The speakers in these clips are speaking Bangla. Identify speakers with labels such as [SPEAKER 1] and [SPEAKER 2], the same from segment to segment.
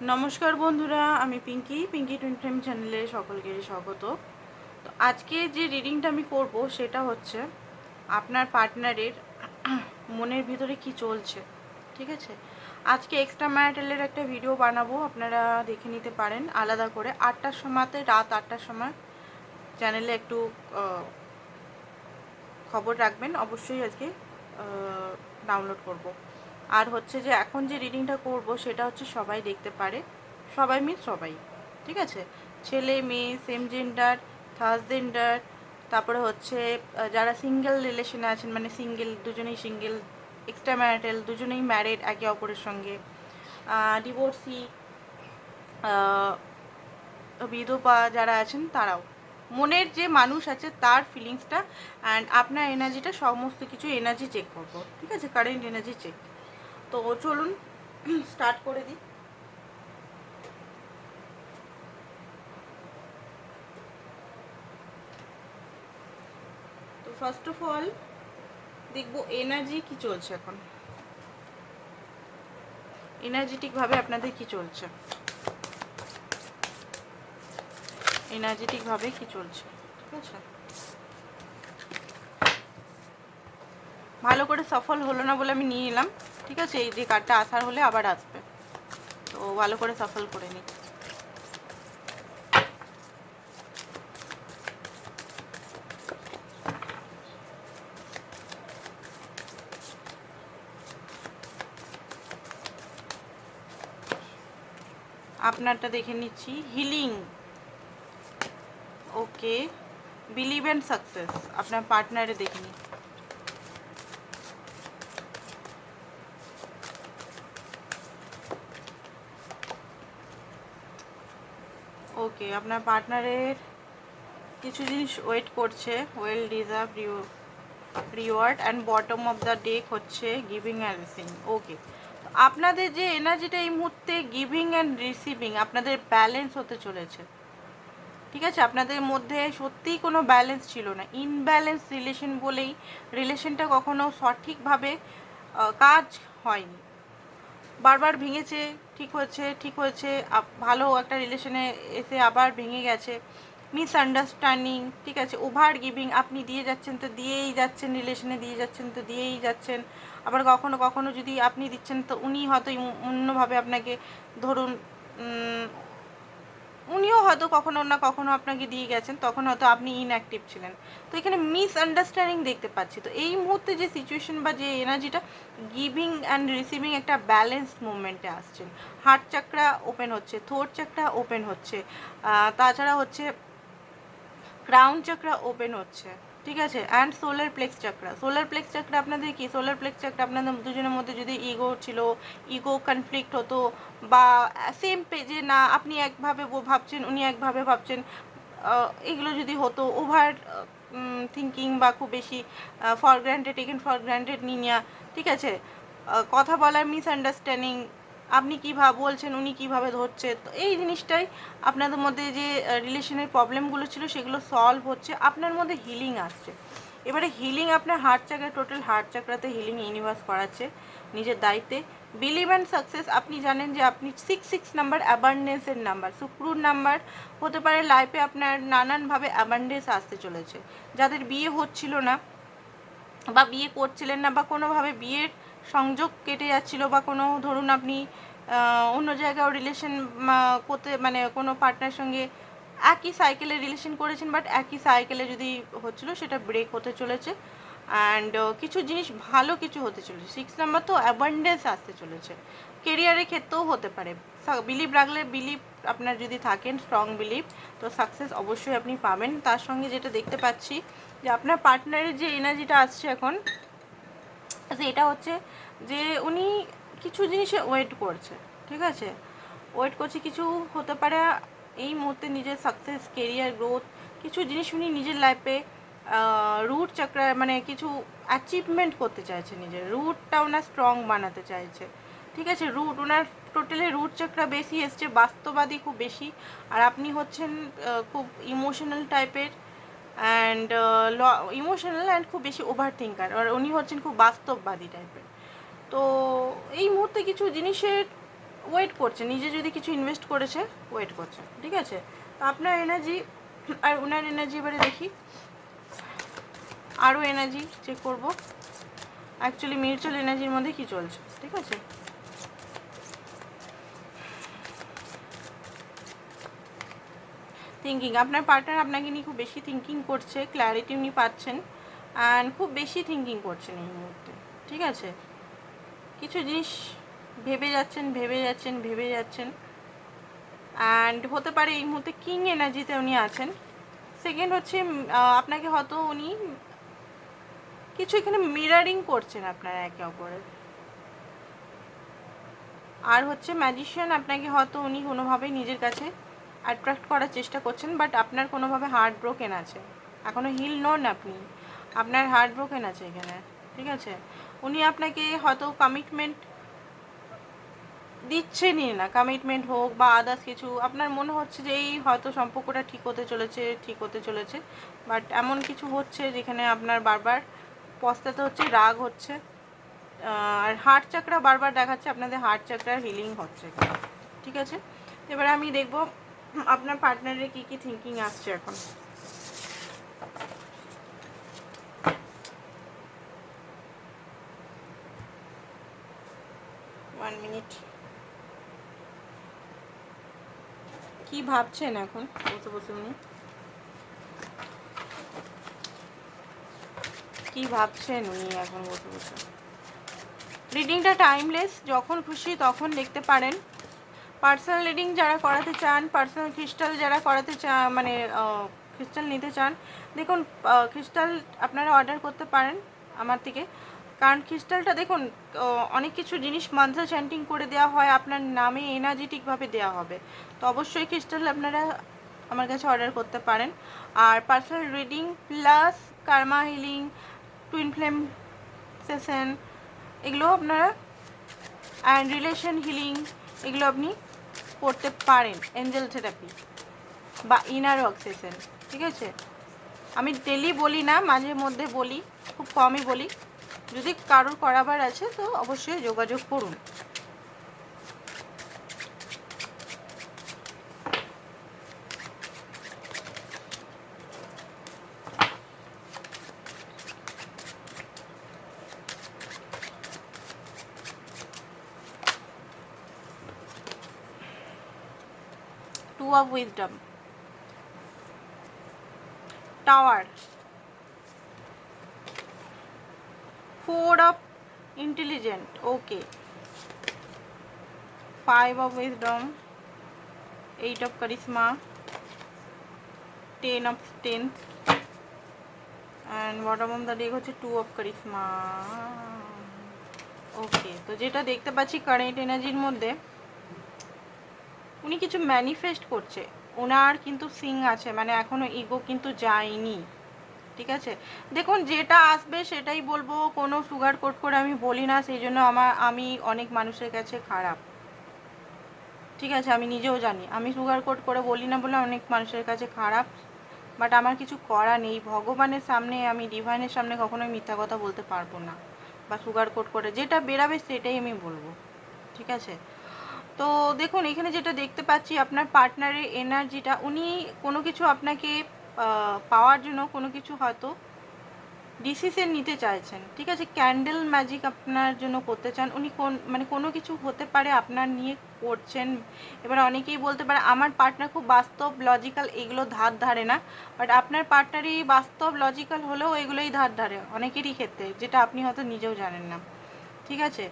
[SPEAKER 1] নমস্কার বন্ধুরা, আমি পিঙ্কি পিঙ্কি টুইন ফ্রেম চ্যানেলে সকলকে স্বাগত। তো আজকে যে রিডিংটা আমি করব সেটা হচ্ছে আপনার পার্টনারের মনের ভিতরে কি চলছে, ঠিক আছে? আজকে এক্সট্রা ম্যারিটালের একটা ভিডিও বানাবো, আপনারা দেখে নিতে পারেন। আলাদা করে আটটার সময়তে, রাত আটটার সময় চ্যানেলে একটু খবর রাখবেন। অবশ্যই আজকে ডাউনলোড করব। আর হচ্ছে যে এখন যে রিডিংটা করব, সেটা হচ্ছে সবাই দেখতে পারে। সবাই মিন সবাই, ঠিক আছে? ছেলে, মেয়ে সেম জেন্ডার থার্ড জেন্ডার তারপরে হচ্ছে যারা সিঙ্গেল রিলেশনে আছেন মানে সিঙ্গেল দুজনেই সিঙ্গেল এক্সট্রা ম্যারিটাল দুজনেই ম্যারিড একে অপরের সঙ্গে। ডিভোর্সি বিধবা যারা আছেন, তারাও। মনের যে মানুষ আছে, তার ফিলিংসটা অ্যান্ড আপনার এনার্জিটা সমস্ত কিছু এনার্জি চেক করব, ঠিক আছে? কারেন্ট এনার্জি চেক তো চলুন স্টার্ট করে দিই। তো ফার্স্ট অফ অল দেখব এনার্জি কি চলছে এখন। এনার্জেটিকভাবে আপনাদের কি চলছে? এনার্জেটিকভাবে কি চলছে? ঠিক আছে? ভালো করে সফল হলো না বলে আমি নিয়ে নিলাম ঠিক আছে, এই যে কার্ডটা আসার হলে আবার আসবে। তো ভালো করে সফল করে নিই। আপনারটা দেখে নিচ্ছি। Healing okay believe and success আপনার পার্টনারে দেখে নিই ওকে, আপনার পার্টনারের কিছু জিনিস ওয়েট করছে well deserve reward and bottom of the deck হচ্ছে গিভিং অ্যান্ড রিসিভিং ওকে আপনাদের যে এনার্জিটা এই মুহূর্তে গিভিং অ্যান্ড রিসিভিং আপনাদের ব্যালেন্স হতে চলেছে, ঠিক আছে? আপনাদের মধ্যে সত্যিই কোনো ব্যালেন্স ছিল না ইনব্যালেন্স রিলেশন বলেই রিলেশনটা কখনো সঠিকভাবে কাজ হয়নি। বারবার ভেঙেছে ঠিক হয়েছে ঠিক হয়েছে ভালো একটা রিলেশনে এসে আবার ভেঙে গেছে। মিসআন্ডারস্ট্যান্ডিং ঠিক আছে ওভার গিভিং আপনি দিয়ে যাচ্ছেন তো দিয়েই যাচ্ছেন রিলেশনে দিয়ে যাচ্ছেন তো দিয়েই যাচ্ছেন। আবার কখনো কখনো যদি আপনি দিচ্ছেন তো উনি হয়তো অন্যভাবে আপনাকে ধরুন উনিও হয়তো কখনো না কখনো আপনাকে দিয়ে গেছেন, তখন হয়তো আপনি ইনঅ্যাক্টিভ ছিলেন। তো এখানে মিসআন্ডারস্ট্যান্ডিং দেখতে পাচ্ছি। তো এই মুহূর্তে যে সিচুয়েশন বা যে এনার্জিটা গিভিং অ্যান্ড রিসিভিং একটা ব্যালেন্স মুভমেন্টে আসছেন হার্ট চাকরা ওপেন হচ্ছে থোর চাকরা ওপেন হচ্ছে তাছাড়া হচ্ছে ক্রাউন চাকরা ওপেন হচ্ছে। ঠিক আছে? And solar plexus chakra solar plexus chakra আপনাদের কি? সোলার প্লেক্স চাকরা আপনাদের দুজনের মধ্যে যদি ইগো ছিল ইগো কনফ্লিক্ট হতো বা সেম পেজে না, আপনি একভাবে ভাবছেন, উনি একভাবে ভাবছেন এগুলো যদি হতো ওভার থিঙ্কিং বা খুব বেশি for granted taken for granted নিয়ে ঠিক আছে? কথা বলার মিসআন্ডারস্ট্যান্ডিং আপনি কী ভাব বলছেন, উনি কীভাবে ধরছে, তো এই জিনিসটাই আপনাদের মধ্যে যে রিলেশনের প্রবলেমগুলো ছিল সেগুলো সলভ হচ্ছে, আপনার মধ্যে হিলিং আসছে। এবারে হিলিং আপনার হার্ট চাকরা টোটাল হার্ট চাকরাতে হিলিং ইউনিভার্স করাচ্ছে নিজের দায়িত্বে। বিলিভ অ্যান্ড সাকসেস আপনি জানেন যে আপনি সিক্স সিক্স নাম্বার অ্যাবান্ডেন্সের নাম্বার শুক্রুর নাম্বার হতে পারে লাইফে আপনার নানানভাবে অ্যাবান্ডেন্স আসতে চলেছে। যাদের বিয়ে হচ্ছিল না বা বিয়ে করছিলেন না বা কোনোভাবে বিয়ের সংযোগ কেটে যাচ্ছিল বা কোনো, ধরুন আপনি অন্য জায়গায় রিলেশন করতে মানে কোনো পার্টনার সঙ্গে একই সাইকেলে রিলেশন করেছেন বাট একই সাইকেলে যদি হচ্ছিল, সেটা ব্রেক হতে চলেছে। অ্যান্ড কিছু জিনিস ভালো কিছু হতে চলেছে। সিক্স নাম্বার তো অ্যাবান্ডেন্স আসতে চলেছে। কেরিয়ারের ক্ষেত্রেও হতে পারে। বিলিভ রাখলে বিলিভ আপনার যদি থাকেন স্ট্রং বিলিভ তো সাকসেস অবশ্যই আপনি পাবেন। তার সঙ্গে যেটা দেখতে পাচ্ছি যে আপনার পার্টনারের যে এনার্জিটা আসছে এখন তো এটা হচ্ছে যে উনি কিছু জিনিসে ওয়েট করছে, ঠিক আছে? ওয়েট করছে, কিছু হতে পারে এই মুহূর্তে নিজের সাকসেস কেরিয়ার গ্রোথ কিছু জিনিস উনি নিজের লাইফে রুট চক্র মানে কিছু অ্যাচিভমেন্ট করতে চাইছে নিজের। রুটটা ওনার স্ট্রং বানাতে চাইছে, ঠিক আছে? রুট ওনার টোটালি রুট চক্র বেশি এসছে, বাস্তবাদী খুব বেশি। আর আপনি হচ্ছেন খুব ইমোশনাল টাইপের অ্যান্ড ইমোশনাল অ্যান্ড খুব বেশি ওভার থিঙ্কার আর উনি হচ্ছেন খুব বাস্তববাদী টাইপের তো এই মুহূর্তে কিছু জিনিসের ওয়েট করছে। নিজে যদি কিছু ইনভেস্ট করেছে ওয়েট করছে। ঠিক আছে? তো আপনার এনার্জি আর ওনার এনার্জি এবারে দেখি। আরও এনার্জি চেক করব। অ্যাকচুয়ালি মিউচুয়াল এনার্জির মধ্যে কি চলছে? ঠিক আছে? থিঙ্কিং আপনার পার্টনার আপনাকে নিয়ে খুব বেশি থিঙ্কিং করছে ক্ল্যারিটি উনি পাচ্ছেন অ্যান্ড খুব বেশি থিঙ্কিং করছেন এই মুহূর্তে, ঠিক আছে? কিছু জিনিস ভেবে যাচ্ছেন ভেবে যাচ্ছেন ভেবে যাচ্ছেন অ্যান্ড হতে পারে এই মুহূর্তে কিং এনার্জিতে উনি আছেন। সেকেন্ড হচ্ছে আপনাকে হয়তো উনি কিছু এখানে মিরারিং করছেন আপনারা একে অপরের। আর হচ্ছে ম্যাজিশিয়ান আপনাকে হয়তো উনি কোনোভাবেই নিজের কাছে অ্যাট্রাক্ট করার চেষ্টা করছেন বাট আপনার কোনোভাবে হার্ট ব্রোকেন আছে। এখনও হিল নন আপনি। আপনার হার্ট ব্রোকেন আছে এখানে, ঠিক আছে? উনি আপনাকে হয়তো কমিটমেন্ট দিচ্ছেনই না কমিটমেন্ট হোক বা আদার্স কিছু, আপনার মনে হচ্ছে যে এই হয়তো সম্পর্কটা ঠিক হতে চলেছে, ঠিক হতে চলেছে বাট এমন কিছু হচ্ছে যেখানে আপনার বারবার পস্তাতে হচ্ছে, রাগ হচ্ছে আর হার্ট চাকরা বারবার দেখাচ্ছে, আপনাদের হার্ট চাকরার হিলিং হচ্ছে। ঠিক আছে? এবার আমি দেখব আপনার পার্টনারের কি কি থিঙ্কিং আসছে এখন? ওয়ান মিনিট কি ভাবছেন এখন? বসে বসে উনি। কি ভাবছেন উনি এখন? বসে বসে। রিডিংটা টাইমলেস যখন খুশি তখন দেখতে পারেন। পার্সোনাল রিডিং যারা করাতে চান পার্সোনাল ক্রিস্টাল যারা করাতে চান মানে ক্রিস্টাল নিতে চান, দেখুন ক্রিস্টাল আপনারা অর্ডার করতে পারেন আমার থেকে। কারণ ক্রিস্টালটা দেখুন অনেক কিছু জিনিস মান্ত্র চ্যান্টিং করে দেওয়া হয়, আপনার নামে এনার্জেটিকভাবে দেওয়া হবে। তো অবশ্যই ক্রিস্টাল আপনারা আমার কাছে অর্ডার করতে পারেন। আর personal reading plus karma healing twin flame session এগুলো আপনারা অ্যান্ড রিলেশন হিলিং এগুলো আপনি করতে পারেন এঞ্জেল থেরাপি বা ইনার অক্সেশন ঠিক আছে? আমি ডেলি বলি না, মাঝে মধ্যে বলি, খুব কমই বলি। যদি কারোর করাবার আছে, তো অবশ্যই যোগাযোগ করুন। Of wisdom tower four of intelligent okay five of wisdom eight of charisma ten of strength and bottom of the deck হচ্ছে two of charisma ওকে তো যেটা দেখতে পাচ্ছি কারেন্ট এনার্জির মধ্যে উনি কিছু ম্যানিফেস্ট করছে। ওনার কিন্তু সিং আছে মানে এখনও ইগো কিন্তু যায়নি। ঠিক আছে? দেখুন, যেটা আসবে সেটাই বলব, কোনো সুগার কোট করে আমি বলি না, সেই জন্য আমার, আমি অনেক মানুষের কাছে খারাপ। ঠিক আছে? আমি নিজেও জানি, আমি সুগার কোট করে বলি না বলে অনেক মানুষের কাছে খারাপ বাট আমার কিছু করা নেই। ভগবানের সামনে, আমি ডিভাইনের সামনে কখনোই মিথ্যা কথা বলতে পারব না, বা সুগার কোট করে, যেটা বেরাবে সেটাই আমি বলব। ঠিক আছে? তো দেখুন, এখানে যেটা দেখতে পাচ্ছি, আপনার পার্টনারের এনার্জিটা উনি কোনো কিছু আপনাকে পাওয়ার জন্য কোনো কিছু হয়তো ডিসিশন নিতে চাইছেন। ঠিক আছে? ক্যান্ডেল ম্যাজিক আপনার জন্য করতে চান। উনি কোন মানে কোনো কিছু হতে পারে আপনার নিয়ে করছেন। এবার অনেকেই বলতে পারে, আমার পার্টনার খুব বাস্তব লজিক্যাল এগুলো ধার ধারে না। বাট আপনার পার্টনারই বাস্তব লজিক্যাল হলেও এগুলোই ধার ধারে, অনেকেরই ক্ষেত্রে, যেটা আপনি হয়তো নিজেও জানেন না। ঠিক আছে?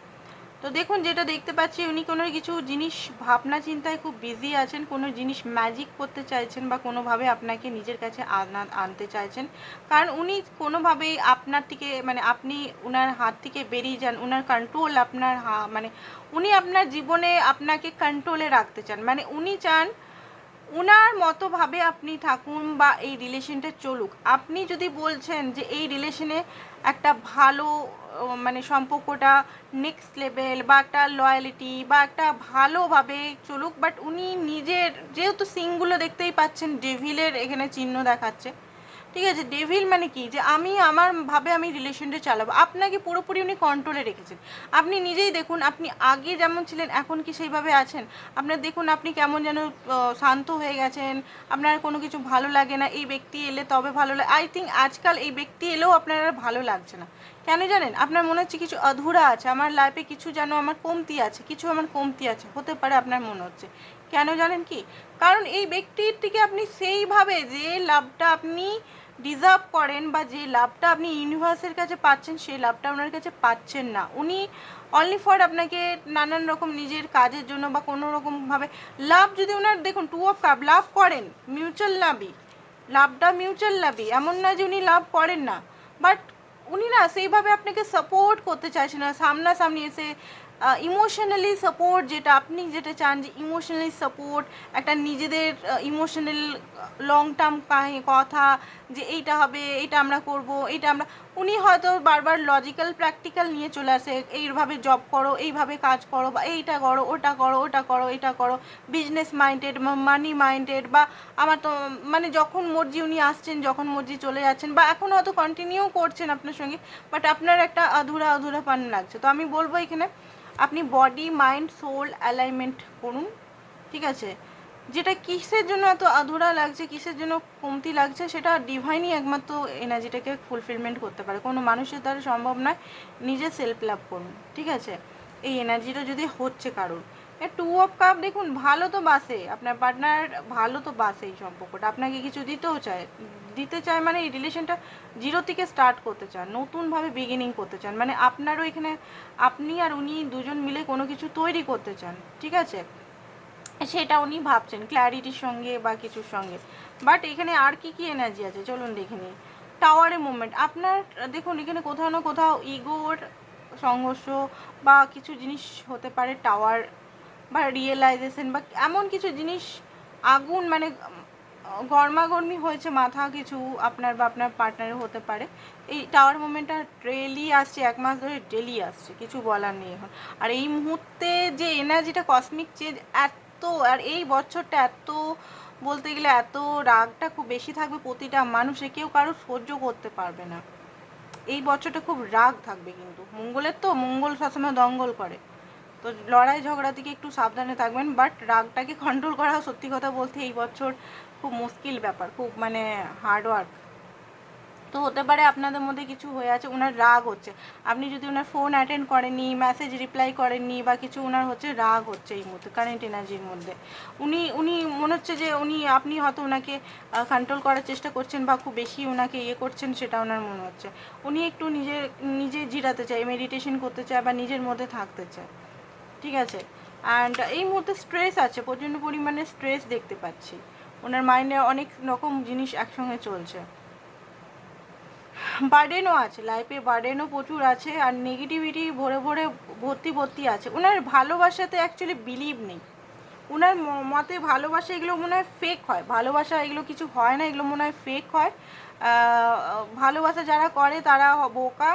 [SPEAKER 1] তো দেখুন, যেটা দেখতে পাচ্ছি, উনি কোনো কিছু জিনিস, ভাবনা চিন্তায় খুব বিজি আছেন, কোনো জিনিস ম্যাজিক করতে চাইছেন বা কোনোভাবে আপনাকে নিজের কাছে আনা, আনতে চাইছেন। কারণ উনি কোনোভাবেই আপনার থেকে মানে আপনি উনার হাত থেকে বেরিয়ে যান, উনার কন্ট্রোল আপনার মানে উনি আপনার জীবনে আপনাকে কন্ট্রোলে রাখতে চান। মানে উনি চান উনার মতোভাবে আপনি থাকুন বা এই রিলেশনটা চলুক, আপনি যদি বলছেন যে এই রিলেশনে একটা ভালো মানে সম্পর্কটা নেক্সট লেভেল বা একটা লয়ালিটি বা একটা ভালোভাবে চলুক বাট উনি নিজের, যেহেতু সিংগুলো দেখতেই পাচ্ছেন ডেভিলের এখানে চিহ্ন দেখাচ্ছে ঠিক আছে ডেভিল মানে কি? যে আমি, আমার ভাবে আমি রিলেশনটা চালাবো। আপনাকে পুরোপুরি উনি কন্ট্রোলে রেখেছেন। আপনি নিজেই দেখুন, আপনি আগে যেমন ছিলেন, এখন কি সেইভাবে আছেন? আপনার দেখুন, আপনি কেমন যেন শান্ত হয়ে গেছেন। আপনার কোনো কিছু ভালো লাগে না। এই ব্যক্তি এলে তবে ভালো লাগে আই থিঙ্ক আজকাল এই ব্যক্তি এলেও আপনার আর ভালো লাগছে না। কেন জানেন? আপনার মনে হচ্ছে কিছু অধুরা আছে। আমার লাইফে কিছু যেন আমার কমতি আছে, কিছু আমার কমতি আছে। হতে পারে আপনার মনে হচ্ছে। কেন জানেন কি? কারণ এই ব্যক্তির থেকে আপনি সেইভাবে যে লাভটা আপনি ডিজার্ভ করেন বা যে লাভটা আপনি ইউনিভার্সের কাছে পাচ্ছেন, সেই লাভটা ওনার কাছে পাচ্ছেন না। উনি অনলি ফর আপনাকে নানান রকম নিজের কাজের জন্য বা কোনো রকমভাবে লাভ যদি ওনার, দেখুন টু অফ কাপ লাভ করেন মিউচুয়াল লাভই। লাভটা মিউচুয়াল লাভই, এমন না যে উনি লাভ করেন না। বাট উনি না সেইভাবে আপনাকে সাপোর্ট করতে চাইছেন না, সামনাসামনি এসে ইমোশনালি সাপোর্ট যেটা, আপনি যেটা চান যে ইমোশনালি সাপোর্ট একটা নিজেদের ইমোশনাল লং টার্ম কথা যে এইটা হবে, এইটা আমরা করব এটা আমরা, উনি হয়তো বারবার লজিক্যাল প্র্যাকটিক্যাল নিয়ে চলে আসে, এইভাবে জব করো, এইভাবে কাজ করো, বা এইটা করো, ওটা করো ওটা করো এটা করো বিজনেস মাইন্ডেড মানি মাইন্ডেড বা আমার তো মানে যখন মর্জি উনি আসছেন, যখন মর্জি চলে যাচ্ছেন, বা এখন হয়তো কন্টিনিউ করছেন আপনার সঙ্গে বাট আপনার একটা আধুরা আধুরা পান লাগছে, তো আমি বলব এখানে আপনি বডি মাইন্ড সোল অ্যালাইনমেন্ট করুন, ঠিক আছে? যেটা কিসের জন্য এত আধুরা লাগছে, কিসের জন্য কমতি লাগছে, সেটা ডিভাইনই একমাত্র এনার্জিটাকে ফুলফিলমেন্ট করতে পারে। কোনো মানুষের দ্বারা সম্ভব নয়, নিজে সেলফ লাভ করুন, ঠিক আছে? এই এনার্জিটা যদি হচ্ছে কারোর টু অফ কাপ দেখুন, ভালো তো বাসে। আপনার পার্টনার ভালো তো বাসে এই সম্পর্কটা। আপনাকে কিছু দিতেও চায়, দিতে চায় মানে এই রিলেশনটা জিরো থেকে স্টার্ট করতে চান, নতুনভাবে বিগিনিং করতে চান। মানে আপনারও এখানে আপনি আর উনি দুজন মিলে কোনো কিছু তৈরি করতে চান, ঠিক আছে? সেটা উনি ভাবছেন ক্ল্যারিটির সঙ্গে বা কিছুর সঙ্গে। বাট এখানে আর কি কি এনার্জি আছে? চলুন দেখে নিই। টাওয়ারের মুভমেন্ট আপনার, দেখুন, এখানে কোথাও না কোথাও ইগোর সংঘর্ষ বা কিছু জিনিস হতে পারে টাওয়ার বা রিয়েলাইজেশন বা এমন কিছু জিনিস আগুন মানে গরমাগরমি হয়েছে মাথা কিছু আপনার বা আপনার পার্টনারের হতে পারে। এই টাওয়ার মোমেন্টটা ডেলি আসছে, এক মাস ধরে ডেলি আসছে, কিছু বলার নেই এখন। আর এই মুহূর্তে যে এনার্জিটা কসমিক চেঞ্জ এত, আর এই বছরটা এত, বলতে গেলে এত রাগটা খুব বেশি থাকবে প্রতিটা মানুষে, কেউ কারও সহ্য করতে পারবে না। এই বছরটা খুব রাগ থাকবে কিন্তু। মঙ্গলের তো মঙ্গল সবসময় দঙ্গল করে। তো লড়াই ঝগড়া থেকে একটু সাবধানে থাকবেন বাট রাগটাকে কন্ট্রোল করা সত্যি কথা বলতে এই বছর খুব মুশকিল ব্যাপার, খুব মানে হার্ড ওয়ার্ক তো হতে পারে আপনাদের মধ্যে কিছু হয়ে আছে ওনার রাগ হচ্ছে। আপনি যদি ওনার ফোন অ্যাটেন্ড করেননি মেসেজ রিপ্লাই করেননি বা কিছু ওনার হচ্ছে রাগ হচ্ছে এই মুহূর্তে কারেন্ট এনার্জির মধ্যে। উনি উনি মনে হচ্ছে যে উনি, আপনি হয়তো ওনাকে কন্ট্রোল করার চেষ্টা করছেন বা খুব বেশি ওনাকে ইয়ে করছেন সেটা ওনার মনে হচ্ছে। উনি একটু নিজের, নিজে জিরাতে চায় মেডিটেশন করতে চায় বা নিজের মধ্যে থাকতে চায়। ঠিক আছে? অ্যান্ড এই মুহূর্তে স্ট্রেস আছে, প্রচণ্ড পরিমাণে স্ট্রেস দেখতে পাচ্ছি। ওনার মাইন্ডে অনেক রকম জিনিস একসঙ্গে চলছে। বার্ডেনও আছে লাইফে বার্ডেনও প্রচুর আছে, আর নেগেটিভিটি ভরে ভরে ভর্তি ভর্তি আছে। ওনার ভালোবাসাতে অ্যাকচুয়ালি বিলিভ নেই। ওনার মতে ভালোবাসা এগুলো মনে হয় ফেক হয়। ভালোবাসা এগুলো কিছু হয় না, এগুলো মনে হয় ফেক হয়। ভালোবাসা যারা করে তারা বোকা।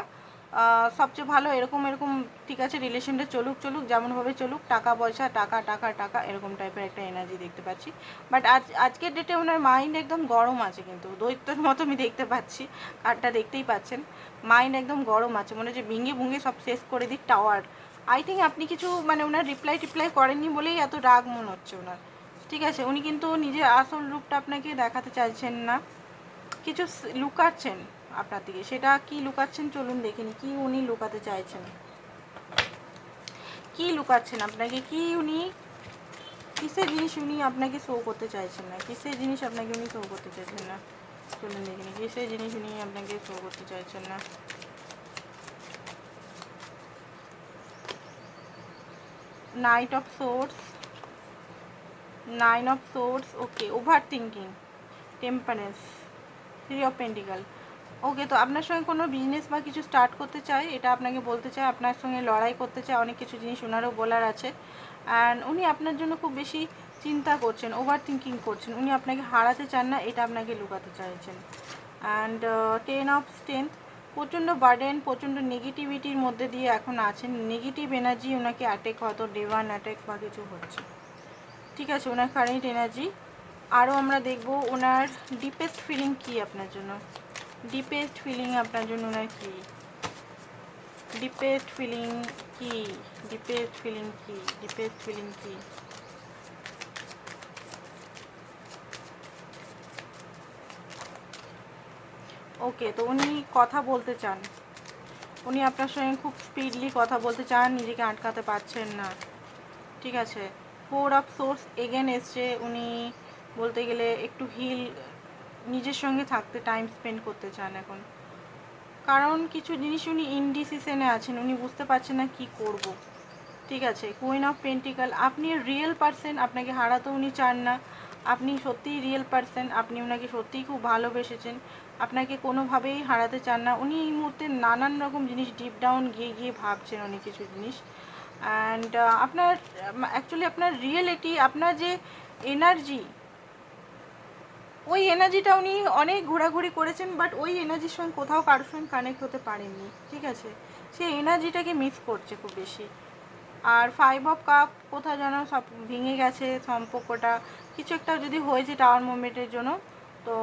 [SPEAKER 1] সবচেয়ে ভালো এরকম এরকম ঠিক আছে রিলেশনটা চলুক চলুক যেমনভাবে চলুক, টাকা পয়সা, টাকা টাকা টাকা, এরকম টাইপের একটা এনার্জি দেখতে পাচ্ছি। বাট আজ, আজকের ডেটে ওনার মাইন্ড একদম গরম আছে কিন্তু, দৈত্যর মতো আমি দেখতে পাচ্ছি কার্ডটা দেখতেই পাচ্ছেন। মাইন্ড একদম গরম আছে, মনে হচ্ছে ভেঙে ভুঙে সব শেষ করে দিই টাওয়ার আই থিঙ্ক আপনি কিছু মানে ওনার রিপ্লাই টিপ্লাই করেননি বলেই এত রাগ মনে হচ্ছে ওনার। ঠিক আছে, উনি কিন্তু নিজের আসল রূপটা আপনাকে দেখাতে চাইছেন না। কিছু লুকাচ্ছেন। আপনার থেকে সেটা কি লুকাচ্ছেন? চলুন দেখিনি কি উনি লুকাতে চাইছেন? কি লুকাচ্ছেন আপনাকে? কি উনি, কিসের জিনিস উনি আপনাকে শো করতে চাইছেন না? কিসের জিনিস আপনাকে উনি শো করতে চাইছেন না? চলুন দেখিনি কিসের জিনিস উনি আপনাকে শো করতে চাইছেন না? Knight of swords nine of swords okay over thinking temperance three of pentacle okay তো আপনার সঙ্গে কোনো বিজনেস বা কিছু স্টার্ট করতে চায় এটা আপনাকে বলতে চায় আপনার সঙ্গে লড়াই করতে চায় অনেক কিছু জিনিস ওনারও বলার আছে। অ্যান্ড উনি আপনার জন্য খুব বেশি চিন্তা করছেন ওভার থিঙ্কিং করছেন, উনি আপনাকে হারাতে চান না, এটা আপনাকে লুকাতে চাইছেন। অ্যান্ড টেন অফ স্ট্রেংথ প্রচণ্ড বার্ডেন প্রচণ্ড নেগেটিভিটির মধ্যে দিয়ে এখন আছেন। নেগেটিভ এনার্জি ওনাকে অ্যাটেক হয়তো ডেভান অ্যাটেক বা কিছু হচ্ছে। ঠিক আছে, ওনার কারেন্ট এনার্জি আরও আমরা দেখব, ওনার ডিপেস্ট ফিলিং কি আপনার জন্য? ডিপেস্ট ফিলিং আপনার জন্য ওনার কি? ডিপেস্ট ফিলিং কি? ডিপেস্ট ফিলিং কি? ডিপেস্ট ফিলিং কি? ওকে তো উনি কথা বলতে চান। উনি আপনার সঙ্গে খুব স্পিডলি কথা বলতে চান, নিজেকে আটকাতে পারছেন না। ঠিক আছে? ফোর অফ সোর্স এগেন এসছে। উনি বলতে গেলে একটু হিল নিজের সঙ্গে থাকতে টাইম স্পেন্ড করতে চান এখন। কারণ কিছু জিনিস উনি ইনডিসিশনে আছেন, উনি বুঝতে পারছেন না কি করব। ঠিক আছে কুইন অফ পেন্টিকাল আপনি রিয়েল পারসন আপনাকে হারাতে উনি চান না। আপনি সত্যিই রিয়েল পারসন আপনি ওনাকে সত্যিই খুব ভালোবেসেছেন। আপনাকে কোনোভাবেই হারাতে চান না। উনি এই মুহূর্তে নানান রকম জিনিস ডিপ ডাউন গিয়ে গিয়ে ভাবছেন অনেক কিছু জিনিস। অ্যান্ড আপনার অ্যাকচুয়ালি আপনার রিয়েলিটি আপনার যে এনার্জি ওই এনার্জিটা উনি অনেক ঘোরাঘুরি করেছেন বাট ওই এনার্জির সঙ্গে কোথাও কারোর সঙ্গে কানেক্ট হতে পারেননি, ঠিক আছে? সে এনার্জিটাকে মিস করছে খুব বেশি। আর ফাইভ অফ কাপ কোথাও যেন সব ভেঙে গেছে সম্পর্কটা। কিছু একটা যদি হয়েছে টাওয়ার মুভমেন্টের জন্য, তো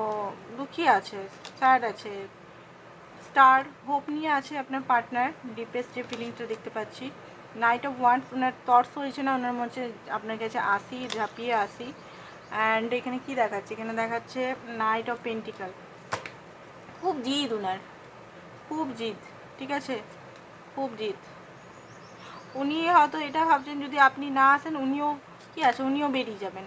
[SPEAKER 1] দুঃখী আছে স্যাড আছে। স্টার হোপ নিয়ে আছে আপনার পার্টনার ডিপেস্ট যে ফিলিংসটা দেখতে পাচ্ছি। নাইট অফ ওয়ান্স ওনার থটস হয়েছে না, ওনার মধ্যে আপনার কাছে আসি, ঝাঁপিয়ে আসি। অ্যান্ড এখানে কি দেখাচ্ছে? এখানে দেখাচ্ছে নাইট অফ পেন্টিকাল খুব জিদ ওনার খুব জিদ, ঠিক আছে? খুব জিদ। উনি হয়তো এটা ভাবছেন, যদি আপনি না আসেন, উনিও কি আছে? উনিও বেরিয়ে যাবেন।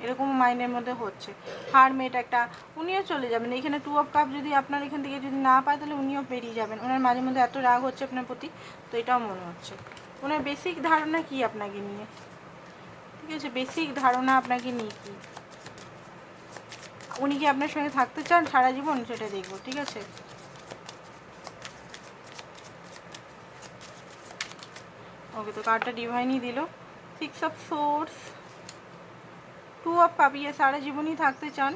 [SPEAKER 1] এরকম মাইন্ডের মধ্যে হচ্ছে। হার হারমেট একটা, উনিও চলে যাবেন। এখানে টু অফ কাপ যদি আপনার এখান থেকে যদি না পায়, তাহলে উনিও বেরিয়ে যাবেন। ওনার মাঝে মধ্যে এত রাগ হচ্ছে আপনার প্রতি, তো এটাও মনে হচ্ছে। ওনার বেসিক ধারণা কি আপনাকে নিয়ে? ঠিক আছে বেসিক ধারণা আপনাকে নিয়ে কি? উনি কি আপনার সঙ্গে থাকতে চান? সারা জীবন সেটা দেখব, ঠিক আছে? ওকে, তো কার্ডটা ডিভাইনই দিল। Six of swords two of কাপিয়ে সারা জীবনই থাকতে চান।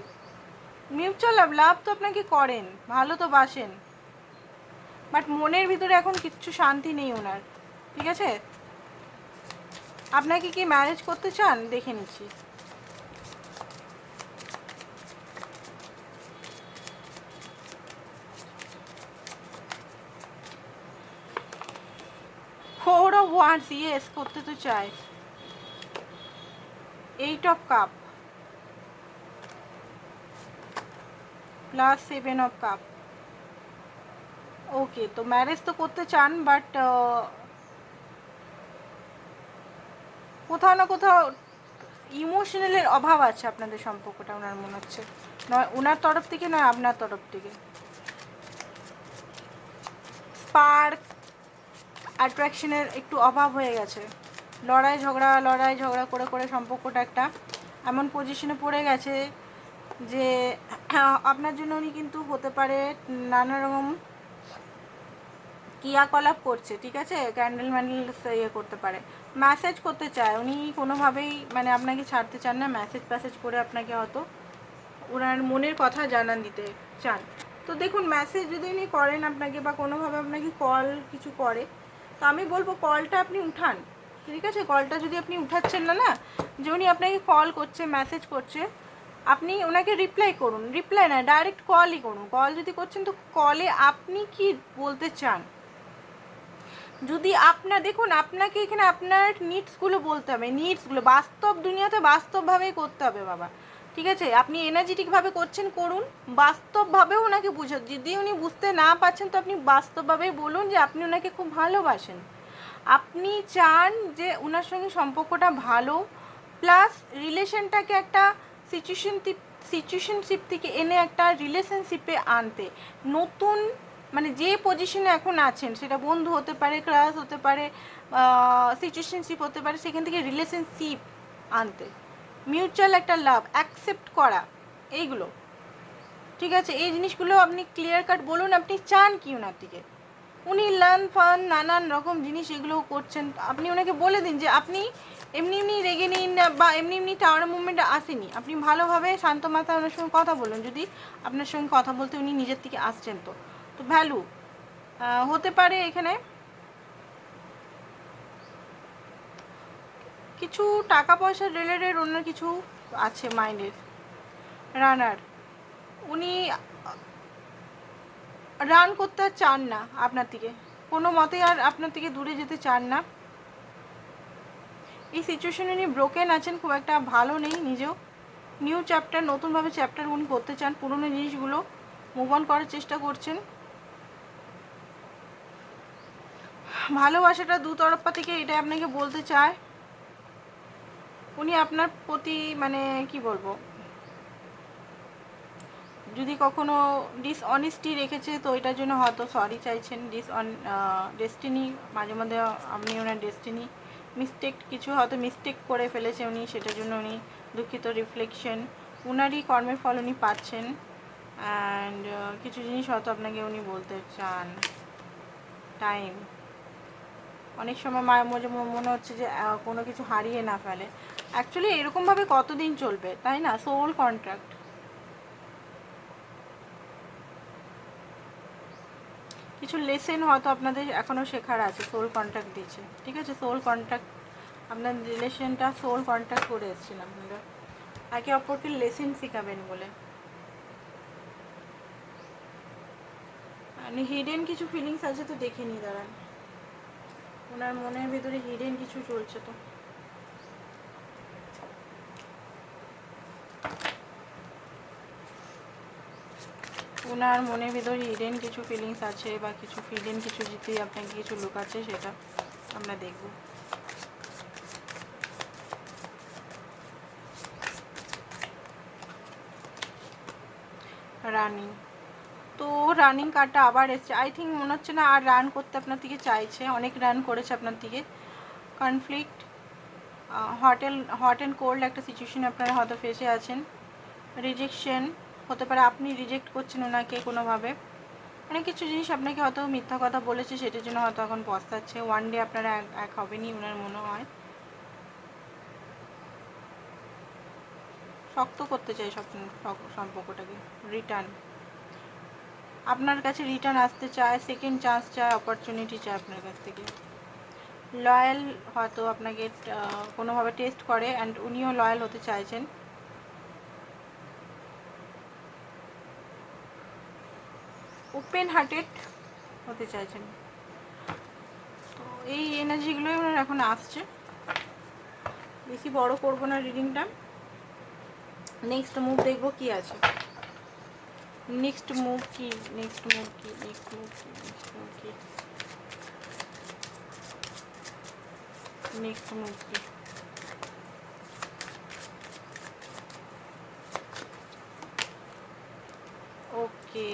[SPEAKER 1] মিউচুয়াল লাভ লাভ তো আপনাকে করেন, ভালো তো বাসেন। বাট মনের ভিতরে এখন কিচ্ছু শান্তি নেই ওনার, ঠিক আছে? আপনাকে কি ম্যারেজ করতে চান? দেখে নিচ্ছি। ফোর অফ ইয়েস করতে তো চায় eight of cups plus seven of cups okay তো ম্যারেজ তো করতে চান বাট কোথাও না কোথাও ইমোশনালের অভাব আছে আপনাদের সম্পর্কটা, ওনার মনে হচ্ছে। নয়, ওনার তরফ থেকে নয়, আপনার তরফ থেকে। স্পার্ক অ্যাট্রাকশনের একটু অভাব হয়ে গেছে। লড়াই ঝগড়া লড়াই ঝগড়া করে করে সম্পর্কটা একটা এমন পজিশনে পড়ে গেছে যে, আপনার জন্য উনি কিন্তু হতে পারে নানা রকম ক্রিয়াকলাপ করছে, ঠিক আছে? ক্যান্ডেল ম্যান্ডেল ইয়ে করতে পারে। ম্যাসেজ করতে চায়, উনি কোনোভাবেই মানে আপনাকে ছাড়তে চান না মেসেজ প্যাসেজ করে আপনাকে হয়তো ওনার মনের কথা জানান দিতে চান। তো দেখুন ম্যাসেজ যদি উনি করেন আপনাকে বা কোনোভাবে আপনাকে কল কিছু করে, তো আমি বলব কলটা আপনি উঠান, ঠিক আছে? কলটা যদি আপনি উঠাচ্ছেন না না, যে উনি আপনাকে কল করছে মেসেজ করছে, আপনি ওনাকে রিপ্লাই করুন। রিপ্লাই না ডাইরেক্ট কলই করুন। কল যদি করছেন, তো কলে আপনি কি বলতে চান? যদি আপনার দেখুন, আপনাকে এখানে আপনার নিডসগুলো বলতে হবে নিডসগুলো বাস্তব দুনিয়াতে বাস্তবভাবেই করতে হবে বাবা, ঠিক আছে? আপনি এনার্জেটিকভাবে করছেন, করুন, বাস্তবভাবেও ওনাকে বুঝা, যদি উনি বুঝতে না পারছেন, তো আপনি বাস্তবভাবে বলুন যে আপনি ওনাকে খুব ভালোবাসেন। আপনি চান যে ওনার সঙ্গে সম্পর্কটা ভালো প্লাস রিলেশনটাকে একটা সিচুয়েশন সিচুয়েশনশিপ থেকে এনে একটা রিলেশনশিপে আনতে। নতুন মানে যে পজিশনে এখন আছেন, সেটা বন্ধু হতে পারে ক্লাস হতে পারে সিচুয়েশনশিপ হতে পারে, সেখান থেকে রিলেশনশিপ আনতে। মিউচুয়াল একটা লাভ অ্যাকসেপ্ট করা, এইগুলো। ঠিক আছে? এই জিনিসগুলো আপনি ক্লিয়ার কাট বলুন, আপনি চান কি ওনার দিকে? উনি লার্ন ফান নানান রকম জিনিস এগুলো করছেন। আপনি ওনাকে বলে দিন যে আপনি এমনি এমনি রেগে নিন বা এমনি এমনি টাওয়ার মুভমেন্টে আসেনি। আপনি ভালোভাবে শান্ত মাথায় ওনার সঙ্গে কথা বলুন। যদি আপনার সঙ্গে কথা বলতে উনি নিজের থেকে আসছেন তো। তো ভ্যালু হতে পারে এখানে কিছু টাকা পয়সা রিলেটেড অন্য কিছু আছে মাইন্ডের রানার উনি রান করতে আর চান না আপনার থেকে কোনো মতে আর আপনার থেকে দূরে যেতে চান না। এই সিচুয়েশনে উনি ব্রোকেন আছেন, খুব একটা ভালো নেই নিজেও। নিউ চ্যাপ্টার নতুনভাবে চ্যাপ্টার উনি করতে চান, পুরনো জিনিসগুলো মুভ অন করার চেষ্টা করছেন। ভালোবাসাটা দু তরফা থেকে এটা আপনাকে বলতে চায়। উনি আপনার প্রতি মানে কি বলব? যদি কখনো ডিসঅনেস্টি রেখেছে, তো এটার জন্য হয়তো সরি চাইছেন। ডিস অন ডেস্টিনি মাঝে মধ্যে আপনি ওনার ডেস্টিনি মিস্টেক কিছু হয়তো মিস্টেক করে ফেলেছে উনি, সেটার জন্য উনি দুঃখিত রিফ্লেকশন উনারই কর্মের ফল উনি পাচ্ছেন। অ্যান্ড কিছু জিনিস হয়তো আপনাকে উনি বলতে চান। টাইম অনেক সময় মায়ের মধ্যে মনে হচ্ছে যে কোনো কিছু হারিয়ে না ফেলে। অ্যাকচুয়ালি এরকমভাবে কতদিন চলবে, তাই না? সোল কন্ট্রাক্ট কিছু লেসেন হয়তো আপনাদের এখনও শেখার আছে সোল কন্ট্যাক্ট দিচ্ছে ঠিক আছে? সোল কন্ট্যাক্ট আপনার রিলেশনটা সোল কন্ট্যাক্ট করে এসেছেন আপনারা একে অপরকে লেসেন শেখাবেন বলে। মানে হিডেন কিছু ফিলিংস আছে তো দেখে নিই দাঁড়ান। ওনার মনের ভিতরে হিডেন কিছু চলছে তো। ওনার মনের ভিতরে হিডেন কিছু ফিলিংস আছে বা কিছু ফিলিং কিছু যদি আপনাকে কিছু লুকাচ্ছে সেটা আমরা দেখব। রানিং। তো রানিং কার্ডটা আবার এসছে। আই থিঙ্ক মনে হচ্ছে না আর রান করতে আপনার থেকে চাইছে। অনেক রান করেছে আপনার থেকে conflict hot hot and cold একটা সিচুয়েশন আপনারা হয়তো ফেসে আছেন। রিজেকশন হতে পারে আপনি রিজেক্ট করছেন ওনাকে কোনোভাবে। অনেক কিছু জিনিস আপনাকে হয়তো মিথ্যা কথা বলেছে, সেটার জন্য হয়তো এখন পস্তাচ্ছে। ওয়ান ডে আপনারা এক হবেনি ওনার মনে হয়। শক্ত করতে চাই সব- সম্পর্কটাকে। রিটার্ন আপনার কাছে রিটার্ন আসতে চায় সেকেন্ড চান্স চায় অপরচুনিটি চায় আপনার কাছ থেকে। লয়াল হয়তো আপনাকে কোনোভাবে টেস্ট করে অ্যান্ড উনিও লয়াল হতে চাইছেন। ওপেন হার্টেড হতে চাইছেন। তো এই এনার্জিগুলোই ওনার এখন আসছে। বেশি বড় করব না রিডিংটা নেক্সট মুভ দেখব কি আছে। নেক্সট মুভ কি নেক্সট মুভ কি নেক্সট মুভ কি নেক্সট মুভ কি নেক্সট মুভ কি ওকে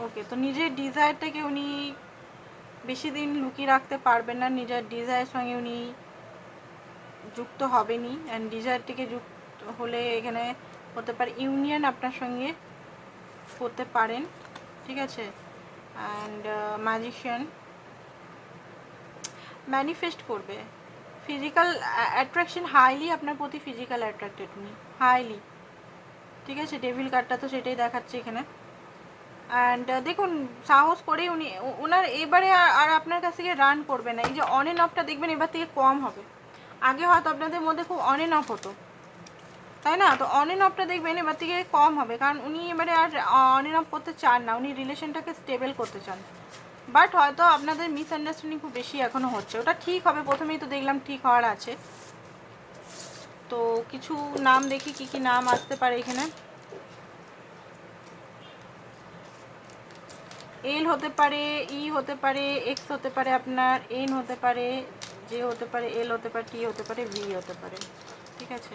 [SPEAKER 1] ওকে তো নিজের ডিজায়ারটাকে উনি বেশি দিন লুকিয়ে রাখতে পারবেন না, নিজের ডিজায়ার সঙ্গে উনি যুক্ত হবেনি অ্যান্ড ডিজায়ারটিকে যুক্ত হলে এখানে হতে পারে ইউনিয়ন আপনার সঙ্গে করতে পারেন, ঠিক আছে? অ্যান্ড ম্যাজিশিয়ান ম্যানিফেস্ট করবে। ফিজিক্যাল অ্যাট্রাকশন হাইলি আপনার প্রতি ফিজিক্যাল অ্যাট্রাক্টেড উনি হাইলি ঠিক আছে? ডেভিল কার্ডটা তো সেটাই দেখাচ্ছে এখানে। অ্যান্ড দেখুন, সাহস করে উনি ওনার এবারে আর- আপনার কাছ থেকে রান করবে না। এই যে অন এন্ড অফটা দেখবেন, এবার থেকে কম হবে। আগে হয়তো আপনাদের মধ্যে খুব অন এন্ড অফ হতো। তাই না? তো অন এন্ড অফটা দেখবেন, এবার থেকে কম হবে, কারণ উনি এবারে আর অন এন্ড অফ করতে চান না। উনি রিলেশনটাকে স্টেবল করতে চান। বাট হয়তো আপনাদের মিসআন্ডারস্ট্যান্ডিং খুব বেশি এখনও হচ্ছে। ওটা ঠিক হবে, প্রথমেই তো দেখলাম ঠিক হওয়ার আছে। তো কিছু নাম দেখি, কি কি নাম আসতে পারে এখানে। এল হতে পারে ই হতে পারে এক্স হতে পারে আপনার এন হতে পারে জে হতে পারে এল হতে পারে টি হতে পারে ভি হতে পারে। ঠিক আছে?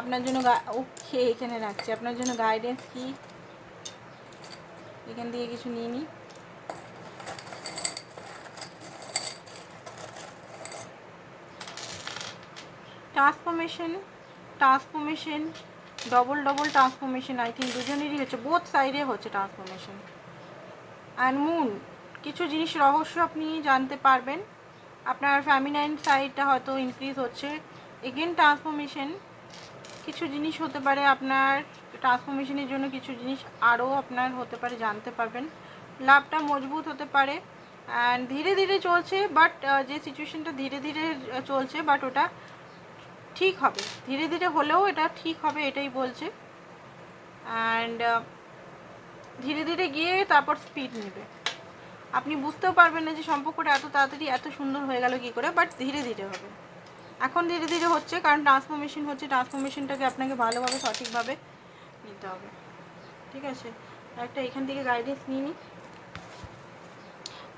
[SPEAKER 1] আপনার জন্য ওকে, এখানে রাখছি। আপনার জন্য গাইডেন্স কি? এখান থেকে কিছু নিয়ে নিই transformation transformation double double transformation I think দুজনেরই হচ্ছে। বোথ সাইডে হচ্ছে ট্রান্সফরমেশন অ্যান্ড মুন কিছু জিনিস রহস্য আপনি জানতে পারবেন। আপনার ফ্যামিনাইন সাইডটা হয়তো ইনক্রিজ হচ্ছে। এগেন ট্রান্সফরমেশন কিছু জিনিস হতে পারে আপনার ট্রান্সফরমেশনের জন্য কিছু জিনিস আরও আপনার হতে পারে, জানতে পারবেন। লাভটা মজবুত হতে পারে। অ্যান্ড ধীরে ধীরে চলছে বাট যে সিচুয়েশনটা ধীরে ধীরে চলছে বাট ওটা ঠিক হবে। ধীরে ধীরে হলেও এটা ঠিক হবে, এটাই বলছে। অ্যান্ড ধীরে ধীরে গিয়ে তারপর স্পিড নেবে। আপনি বুঝতেও পারবেন না যে সম্পর্কটা এত তাড়াতাড়ি এত সুন্দর হয়ে গেল কি করে বাট ধীরে ধীরে হবে। এখন ধীরে ধীরে হচ্ছে, কারণ ট্রান্সফরমেশন হচ্ছে ট্রান্সফরমেশনটাকে আপনাকে ভালোভাবে, সঠিকভাবে নিতে হবে। ঠিক আছে? একটা এখান থেকে গাইডেন্স নিয়ে নিই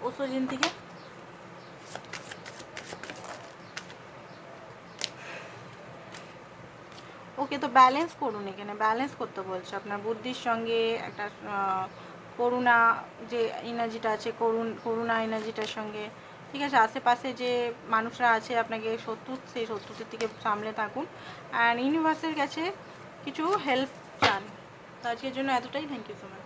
[SPEAKER 1] ওসোজিন থেকে। ওকে তো ব্যালেন্স করুন এখানে। ব্যালেন্স করতে বলছে। আপনার বুদ্ধির সঙ্গে একটা করুণা যে এনার্জিটা আছে, করুণ, করুণা এনার্জিটার সঙ্গে। ঠিক আছে, আশেপাশে যে মানুষরা আছে, আপনাকে শত্রু, সেই শত্রুদের দিকে সামলে থাকুন। অ্যান্ড ইউনিভার্সের কাছে কিছু হেল্প চান। তো আজকের জন্য এতটাই। Thank you so much